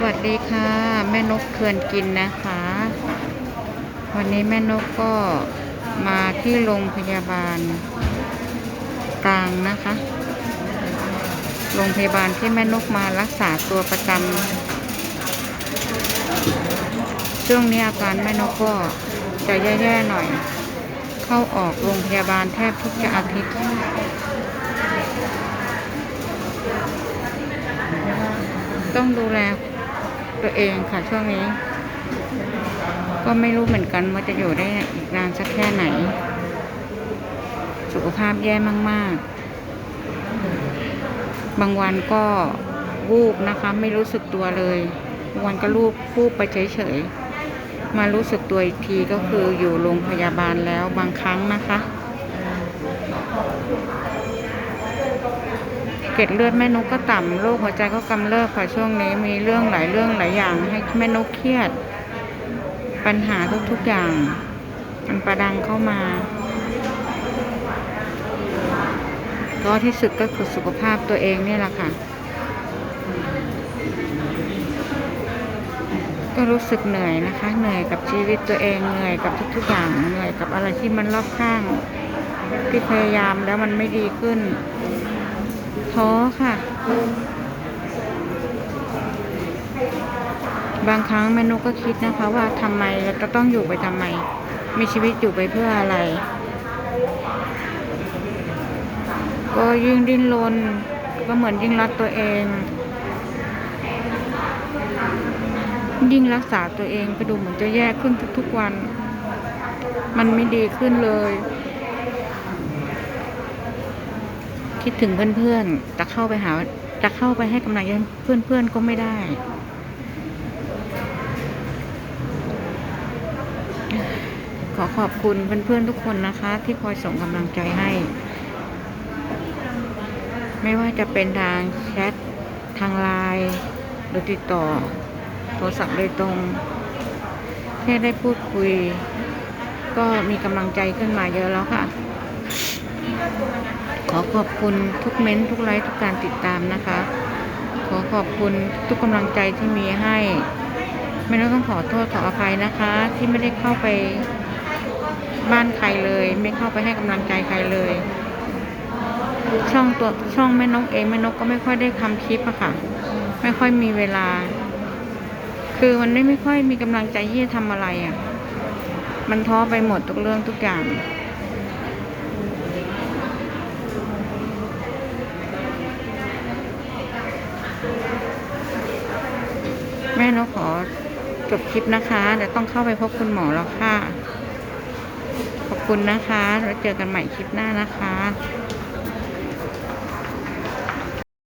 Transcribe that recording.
สวัสดีค่ะ แม่นกเคือนกินนะคะ วันนี้แม่นกก็มาที่โรงพยาบาลกลางนะคะโรงพยาบาลที่แม่นกมารักษาตัวประจำช่วงนี้อาการแม่นกก็จะแย่ๆหน่อย เข้าออกโรงพยาบาลแทบทุกอาทิตย์ต้องดูแล ตัวเองค่ะช่วงนี้ ก็ไม่รู้เหมือนกันว่าจะอยู่ได้อีกนานสักแค่ไหน สุขภาพแย่มาก ๆ บางวันก็วูบนะคะ ไม่รู้สึกตัวเลยบางวันก็รูปวูบไปเฉย ๆ มารู้สึกตัวอีกทีก็คืออยู่โรงพยาบาลแล้วบางครั้งนะคะ เกล็ดเลือดแม่นกก็ต่ำโรคหัวใจก็กำเริบค่ะช่วงนี้มีเรื่องหลายเรื่องหลายอย่าง ให้แม่นกเครียด ปัญหาทุกๆอย่าง มันประดังเข้ามาก็ที่สุดก็คือสุขภาพตัวเองนี่แหละค่ะ ก็รู้สึกเหนื่อยนะคะ เหนื่อยกับชีวิตตัวเองเหนื่อยกับทุกๆอย่างเหนื่อยกับอะไรที่มันรอบข้างที่พยายามแล้วมันไม่ดีขึ้น ท้อค่ะ บางครั้งแม่นกก็คิดนะคะว่าทำไมเราจะต้องอยู่ไปทำไม มีชีวิตอยู่ไปเพื่ออะไร ก็ยิ่งดิ้นรนก็เหมือนยิ่งรักตัวเอง ยิ่งรักษาตัวเองก็ดูเหมือนจะแย่ขึ้นทุกๆวัน มันไม่ดีขึ้นเลย คิดถึงเพื่อนๆจะเข้าไปหาจะเข้าไปให้กำลังใจเพื่อนๆก็ไม่ได้ ขอขอบคุณเพื่อนๆทุกคนนะคะ ที่คอยส่งกำลังใจให้ ไม่ว่าจะเป็นทางแชททางไลน์หรือติดต่อ โทรศัพท์โดยตรง แค่ได้พูดคุย ก็มีกำลังใจขึ้นมาเยอะแล้วค่ะ อขอบคุณทุกเม้นทุกไลค์ทุกการติดตามนะคะ ขอขอบคุณทุกกำลังใจที่มีให้ไม่ต้องขอโทษขออภัยนะคะ ที่ไม่ได้เข้าไปบ้านใครเลย ไม่เข้าไปให้กำลังใจใครเลย ช่องตัวช่องแม่นกเองแม่นกก็ไม่ค่อยได้ทำคลิปอะค่ะ ไม่ค่อยมีเวลา คือมันไม่ไม่ค่อยมีกำลังใจที่จะทำอะไรอะมันท้อไปหมดทุกเรื่องทุกอย่าง น้องขอจบคลิปนะคะเดี๋ยวต้องเข้าไปพบคุณหมอแล้วค่ะ ขอบคุณนะคะ แล้วเจอกันใหม่คลิปหน้านะคะ